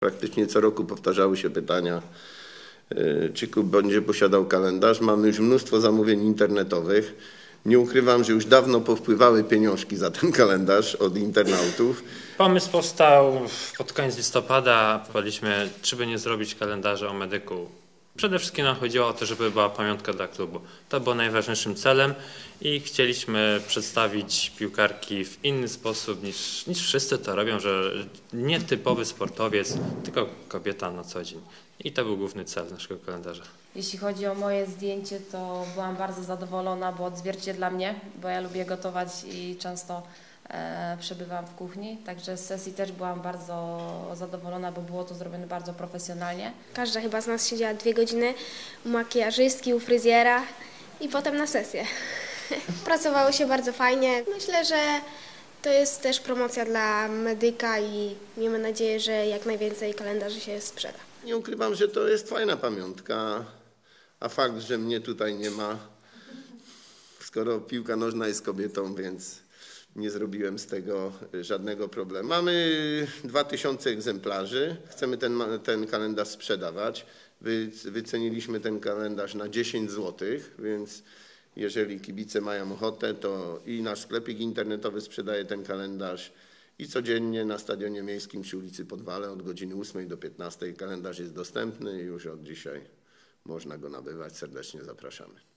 Praktycznie co roku powtarzały się pytania, y, czy klub będzie posiadał kalendarz. Mamy już mnóstwo zamówień internetowych. Nie ukrywam, że już dawno powpływały pieniążki za ten kalendarz od internautów. Pomysł powstał pod koniec listopada. Podaliśmy, czy by nie zrobić kalendarza o medyku. Przede wszystkim nam chodziło o to, żeby była pamiątka dla klubu. To było najważniejszym celem i chcieliśmy przedstawić piłkarki w inny sposób niż, niż wszyscy to robią, że nie typowy sportowiec, tylko kobieta na co dzień. I to był główny cel naszego kalendarza. Jeśli chodzi o moje zdjęcie, to byłam bardzo zadowolona, bo odzwierciedla mnie, bo ja lubię gotować i często przebywam w kuchni. Także z sesji też byłam bardzo zadowolona, bo było to zrobione bardzo profesjonalnie. Każda chyba z nas siedziała dwie godziny u makijażystki, u fryzjera i potem na sesję. Pracowało się bardzo fajnie. Myślę, że to jest też promocja dla medyka i miejmy nadzieję, że jak najwięcej kalendarzy się sprzeda. Nie ukrywam, że to jest fajna pamiątka, a fakt, że mnie tutaj nie ma, skoro piłka nożna jest kobietą, więc nie zrobiłem z tego żadnego problemu. Mamy 2000 egzemplarzy, chcemy ten, ten kalendarz sprzedawać. Wy, wyceniliśmy ten kalendarz na 10 zł, więc jeżeli kibice mają ochotę, to i nasz sklepik internetowy sprzedaje ten kalendarz i codziennie na Stadionie Miejskim przy ulicy Podwale od godziny 8 do 15 kalendarz jest dostępny i już od dzisiaj można go nabywać. Serdecznie zapraszamy.